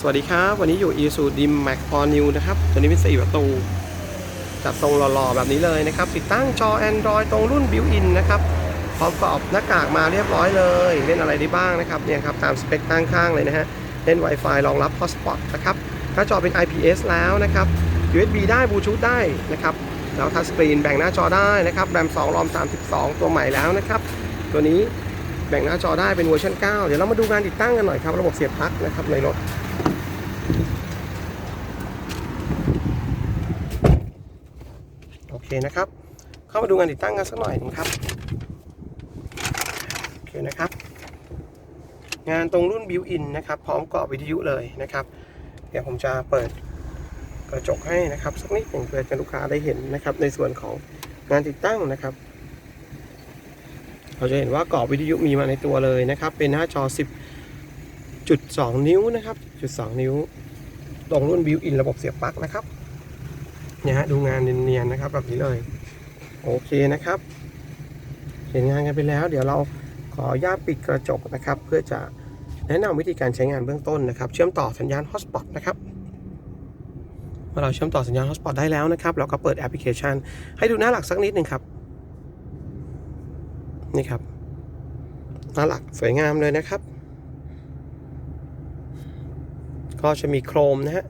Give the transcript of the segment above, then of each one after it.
สวัสดีครับ วันนี้อยู่ Isuzu Dim Max All New นะครับ ตัวนี้เป็น4ประตู จัดทรงหล่อๆ แบบนี้เลยนะครับ ติดตั้งจอ Android ตรงรุ่น Built-in นะครับ พร้อมประกอบหน้ากากมาเรียบร้อยเลย เล่นอะไรได้บ้างนะครับ เนี่ยครับ ตามสเปคตั้งข้างเลยนะฮะ เล่น Wi-Fi รองรับ Hotspot นะครับ หน้าจอเป็น IPS แล้วนะครับ USB ได้ Bluetooth ได้นะครับ แล้วทัชสกรีนแบ่งหน้าจอได้นะครับ RAM 2 ROM 32 ตัวใหม่แล้วนะครับ ตัวนี้แบ่งหน้าจอได้เป็นเวอร์ชัน9 เดี๋ยวเรามาดูการติดตั้งกันหน่อยครับ ระบบเสียบปลั๊กนะครับในรถ โอเคนะครับ เข้ามาดูงานติดตั้งกันสักหน่อยนึงครับโอเคนะครับ งานตรงรุ่นบิวอินนะครับ พร้อมเกาะวิทยุเลยนะครับ เดี๋ยวผมจะเปิดกระจกให้นะครับสักนิดหนึ่งเพื่อจะลูกค้าได้เห็นนะครับ ในส่วนของงานติดตั้งนะครับ เราจะเห็นว่าเกาะวิทยุมีมาในตัวเลยนะครับ เป็นหน้าจอ 10.2 นิ้วนะครับ10.2นิ้ว ตรงรุ่นบิวอินระบบเสียบปลั๊กนะครับเนี่ยฮะดูงานเนียนๆนะครับแบบนี้เลยโอเคนะครับเห็นงานกันไปแล้ว เดี๋ยวเราขออนุญาตปิดกระจกนะครับ เพื่อจะแนะนำวิธีการใช้งานเบื้องต้นนะครับ เชื่อมต่อสัญญาณ Hotspot นะครับเมื่อเราเชื่อมต่อสัญญาณ Hotspot ได้แล้วนะครับ เราก็เปิดแอปพลิเคชัน ให้ดูหน้าหลักสักนิดหนึ่งครับ นี่ครับ หน้าหลักสวยงามเลยนะครับ ก็จะมีโครมนะฮะ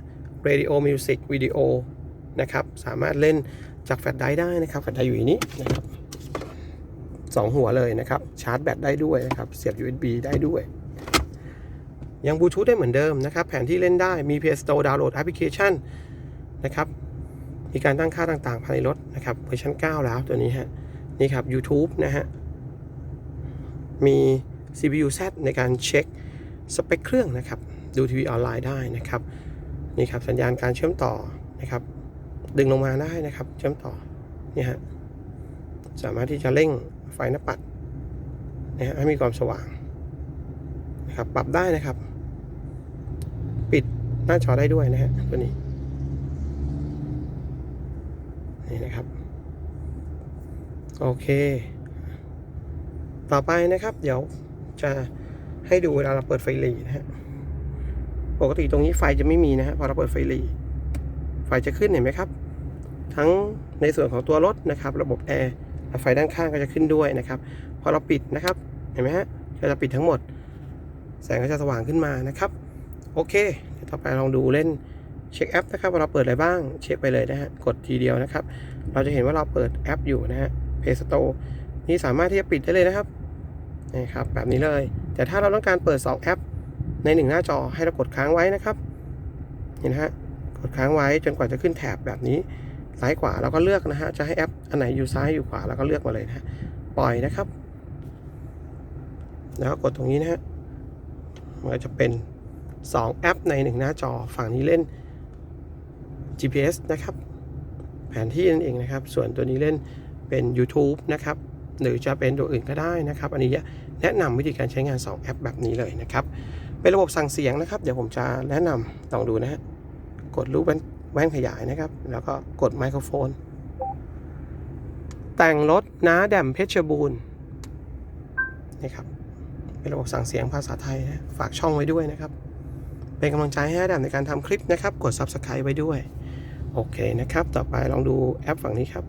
Radio Music Video นะครับ สามารถเล่นจากแฟลชไดรฟ์ได้นะครับ แฟลชไดรฟ์อยู่นนี้นะครับสองหัวเลยนะครับ ชาร์จแบตได้ด้วยนะครับ เสียบ USB ได้ด้วย ยังบลูทูธได้เหมือนเดิมนะครับ แผนที่เล่นได้ มี Play Store ดาวน์โหลดแอปพลิเคชันนะครับ มีการตั้งค่าต่างๆภายในรถนะครับ เวอร์ชัน9 แล้วตัวนี้ฮะ นี่ครับ YouTube นะฮะ มี CPU Z ในการเช็คสเปคเครื่องนะครับ ดูทีวีออนไลน์ได้นะครับนี่ครับสัญญาณการเชื่อมต่อนะครับ ดึงลงมาได้นะครับ เชื่อมต่อนี่ฮะสามารถที่จะเร่งไฟหน้าปัดนะฮะให้มีความสว่างนะครับปรับได้นะครับ ปิดหน้าจอได้ด้วยนะฮะตัวนี้นี่นะครับโอเค ต่อไปนะครับ เดี๋ยวจะให้ดูเวลาเราเปิดไฟหลีนะฮะ ปกติตรงนี้ไฟจะไม่มีนะฮะพอเราเปิดไฟหลีไฟจะขึ้นเห็นไหมครับ ทั้งในส่วนของตัวรถนะครับ ระบบแอร์และไฟด้านข้างก็จะขึ้นด้วยนะครับ พอเราปิดนะครับ เห็นไหมฮะก็จะปิดทั้งหมด แสงก็จะสว่างขึ้นมานะครับ โอเคเดี๋ยวต่อไปลองดูเล่นเช็คแอปนะครับว่าเราเปิดอะไรบ้าง เช็คไปเลยนะฮะ กดทีเดียวนะครับ เราจะเห็นว่าเราเปิดแอปอยู่นะฮะ Play Store นี่สามารถที่จะปิดได้เลยนะครับ นี่ครับ แบบนี้เลย แต่ถ้าเราต้องการเปิด 2 แอป ใน1หน้าจอให้เรากดค้างไว้นะครับเห็นไหมฮะกดค้างไว้จนกว่าจะขึ้นแถบแบบนี้ซ้ายขวาเราก็เลือกนะฮะจะให้แอปอันไหนอยู่ซ้ายอยู่ขวาเราก็เลือกมาเลยนะฮะปล่อยนะครับ แล้วก็กดตรงนี้นะฮะมันก็จะเป็น 2 แอปใน 1 หน้าจอฝั่งนี้เล่น GPS นะครับ แผนที่นั่นเองนะครับ ส่วนตัวนี้เล่นเป็น YouTube นะครับ หรือจะเป็นตัวอื่นก็ได้นะครับ อันนี้แนะนำวิธีการใช้งาน 2 แอปแบบนี้เลยนะครับ เป็นระบบสั่งเสียงนะครับ เดี๋ยวผมจะแนะนำลองดูนะฮะ กดรูปแว่นแว่นขยายนะครับ แล้วก็กดไมโครโฟน แต่งรถน้าแดมเพชรบูรณ์นี่ครับ เป็นระบบสั่งเสียงภาษาไทยนะฝากช่องไว้ด้วยนะครับ เป็นกำลังใจให้แดมในการทำคลิปนะครับ กด Subscribe ไว้ด้วย โอเคนะครับ ต่อไปลองดูแอปฝั่งนี้ครับ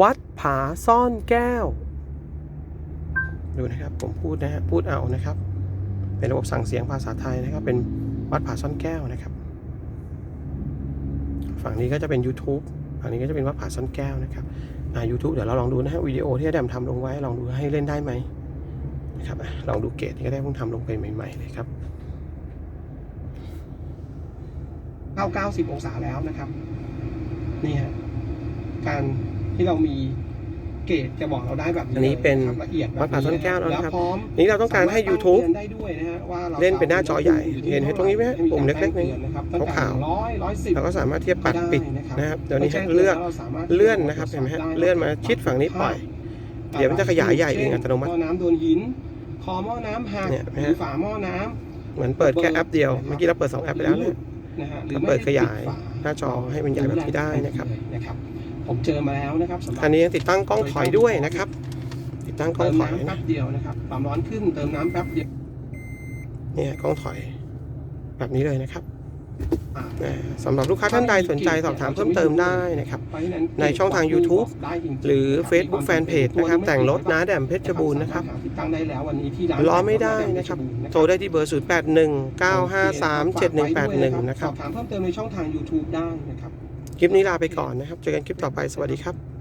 วัดผาซ่อนแก้ว ดูนะครับผมพูดนะฮะพูดเอานะครับ เป็นระบบสั่งเสียงภาษาไทยนะครับ เป็นวัดผาซ่อนแก้วนะครับ ฝั่งนี้ก็จะเป็น YouTube ฝั่งนี้ก็จะเป็นวัดผาซ่อนแก้วนะครับอ่า YouTube เดี๋ยวเราลองดูนะฮะวิดีโอที่อาแดมทำลงไว้ลองดูให้เล่นได้ไหมนะครับลองดูเกตที่อาแดมเพิ่งทำลงไปใหม่ ๆ เลยครับเข้า90 องศาแล้วนะครับ นี่ฮะการที่เรามี เกตจะบอกเราได้แบบนี้อันนี้เป็นลยะครับละเอียดแบบวัดผาซ่อนแก้วแล้วนะครับ พร้อมนี่เราต้องการให้ YouTube สามารถตั้งเตือนได้ด้วยนะฮะว่าราเล่นเป็นหน้าจอใหญ่อยู่ที่เห็นให้ตรงนี้ไหมฮะท่าร่ปุ่มเล็กๆให้มีารแจ้งตือนนะครับตั้งแต่ขาวๆ ร้อยร้อยสิบ เราก็สามารถที่จะปัดปิดนะครับเดี๋ยวนี้แจ้งให้เลือกตืนแล้วราสามารถเลื่อนนะครับเห็นไหมฮะเลื่อนมาชิดฝั่งนี้ปล่อย เดี๋ยวมันจะขยายใหญ่เองอัตโนมัติหม้อน้ำโดนหิน คอหม้อน้ำหักเนี่ยหรือฝาหม้อน้ำเหมือนเปิดแค่แอปเดียวเมื่อกี้เราเปิด2แอปไปแล้วนะนะฮะหรือถ้าไม่เปิดขยายฝหน้าจอให้มันใหญ่แบบนี้ได้นะครับนะครับ ผมเจอมาแล้วนะครับสำหรับอันนี้ยังติดตั้งกล้องถอยด้วยนะครับ ติดตั้งกล้อเติงมถอยน้ำแป๊นะบเดียวนะครับความร้อนขึ้นเติมน้ำแป๊บเดียวเนี่ยกล้องถอยแบบนี้เลยนะครับอ่าอ่าสำหรับลูกค้าท่านใดสนใจสอบถามเพิ่มเติมได้นะครับเพราะฉะนั้นในช่องทาง YouTube ได้จงๆหรือนะคบ Facebook Fanpage นะครับ แต่งรถนะแดมเพชรบูรณ์นะครับสามารถหาติดตั้งได้แล้ววันนี้ที่ร้านล้อไม่ได้นะครับ โทรได้ที่เบอร์ 0 8 1 9 5 3 7 1 8 1 นะครับสอบถามเพิ่มเติมในช่องทาง YouTube ได้นะครับ คลิปนี้ลาไปก่อนนะครับ เจอกันคลิปต่อไป สวัสดีครับ